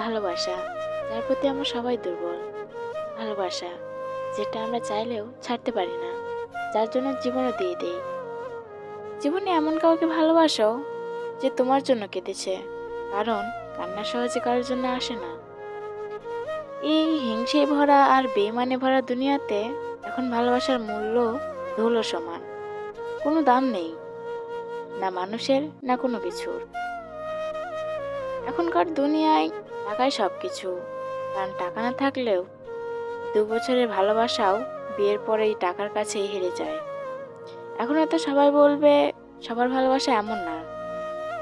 ভালোবাসা যার প্রতি আমরা সবাই দুর্বল। ভালোবাসা, যেটা আমরা চাইলেও ছাড়তে পারি না, যার জন্য জীবনও দিয়ে দেই। জীবনে এমন কাউকে ভালোবাসো যে তোমার জন্য কেঁদেছে, কারণ কান্না সহজে কারোর জন্য আসে না। এই হিংসে ভরা আর বেমানে ভরা দুনিয়াতে এখন ভালোবাসার মূল্য ধুলো সমান। কোনো দাম নেই, না মানুষের, না কোনো কিছুর। এখনকার দুনিয়ায় টাকাই সব কিছু কারণ টাকা না থাকলেও দু বছরের ভালোবাসাও বিয়ের পরে এই টাকার কাছেই হেরে যায়। এখন হয়তো সবাই বলবে, সবার ভালোবাসা এমন না।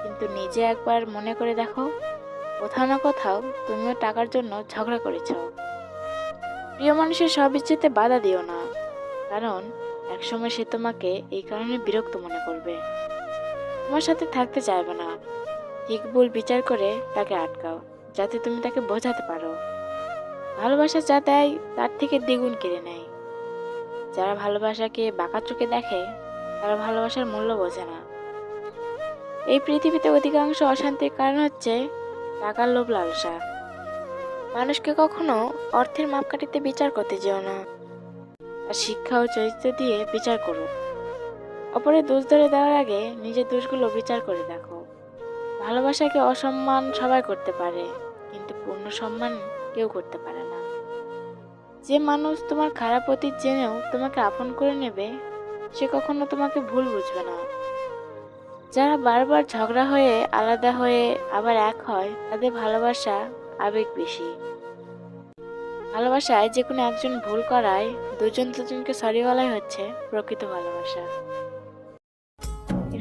কিন্তু নিজে একবার মনে করে দেখো, কোথাও না কোথাও তুমিও টাকার জন্য ঝগড়া করেছ। প্রিয় মানুষের সব ইচ্ছেতে বাধা দিও না। কারণ একসময় সে তোমাকে এই কারণে বিরক্ত মনে করবে। তোমার সাথে থাকতে চাইবে না। ঠিক ভুল বিচার করে তাকে আটকাও। যাতে তুমি তাকে বোঝাতে পারো। ভালোবাসা যা দেয়, তার থেকে দ্বিগুণ কেড়ে নেয়। যারা ভালোবাসাকে বাঁকা চোখে দেখে, তারা ভালোবাসার মূল্য বোঝে না। এই পৃথিবীতে অধিকাংশ অশান্তির কারণ হচ্ছে টাকার লোভ লালসা। মানুষকে কখনো অর্থের মাপকাঠিতে বিচার করতে যেও না, আর শিক্ষা ও চরিত্র দিয়ে বিচার করো। অপরের দোষ ধরে দেওয়ার আগে নিজের দোষগুলো বিচার করে দেখো। ভালোবাসাকে অসম্মান সবাই করতে পারে, কিন্তু পূর্ণ সম্মান কেউ করতে পারে না। যে মানুষ তোমার খারাপ অতীত জেনেও তোমাকে আপন করে নেবে, সে কখনো তোমাকে ভুল বুঝবে না। যারা বারবার ঝগড়া হয়ে, আলাদা হয়ে আবার এক হয়, তাদের ভালোবাসা আবেগ বেশি। ভালোবাসায় যে কোনো একজন ভুল করায় দুজন দুজনকে সরি বলাই হচ্ছে প্রকৃত ভালোবাসা।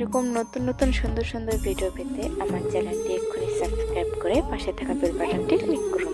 এরকম নতুন নতুন সুন্দর সুন্দর ভিডিও পেতে আমার চ্যানেলটি এক্ষুনি সাবস্ক্রাইব করে পাশে থাকা বেল বাটনটি ক্লিক করুন।